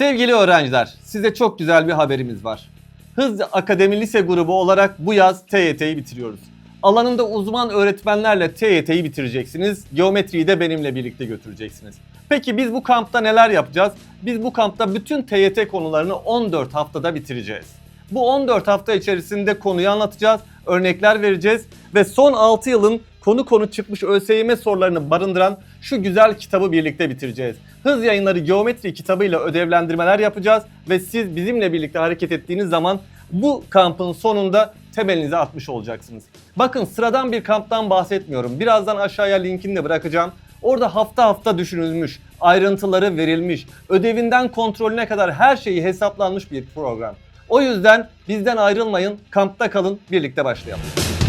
Sevgili öğrenciler, size çok güzel bir haberimiz var. Hızlı Akademi Lise grubu olarak bu yaz TYT'yi bitiriyoruz. Alanında uzman öğretmenlerle TYT'yi bitireceksiniz. Geometriyi de benimle birlikte götüreceksiniz. Peki biz bu kampta neler yapacağız? Biz bu kampta bütün TYT konularını 14 haftada bitireceğiz. Bu 14 hafta içerisinde konuyu anlatacağız, örnekler vereceğiz ve son 6 yılın konu konu çıkmış ÖSYM sorularını barındıran şu güzel kitabı birlikte bitireceğiz. Hız Yayınları Geometri kitabıyla ödevlendirmeler yapacağız ve siz bizimle birlikte hareket ettiğiniz zaman bu kampın sonunda temelinizi atmış olacaksınız. Bakın sıradan bir kamptan bahsetmiyorum. Birazdan aşağıya linkini de bırakacağım. Orada hafta hafta düşünülmüş, ayrıntıları verilmiş, ödevinden kontrolüne kadar her şeyi hesaplanmış bir program. O yüzden bizden ayrılmayın, kampta kalın, birlikte başlayalım.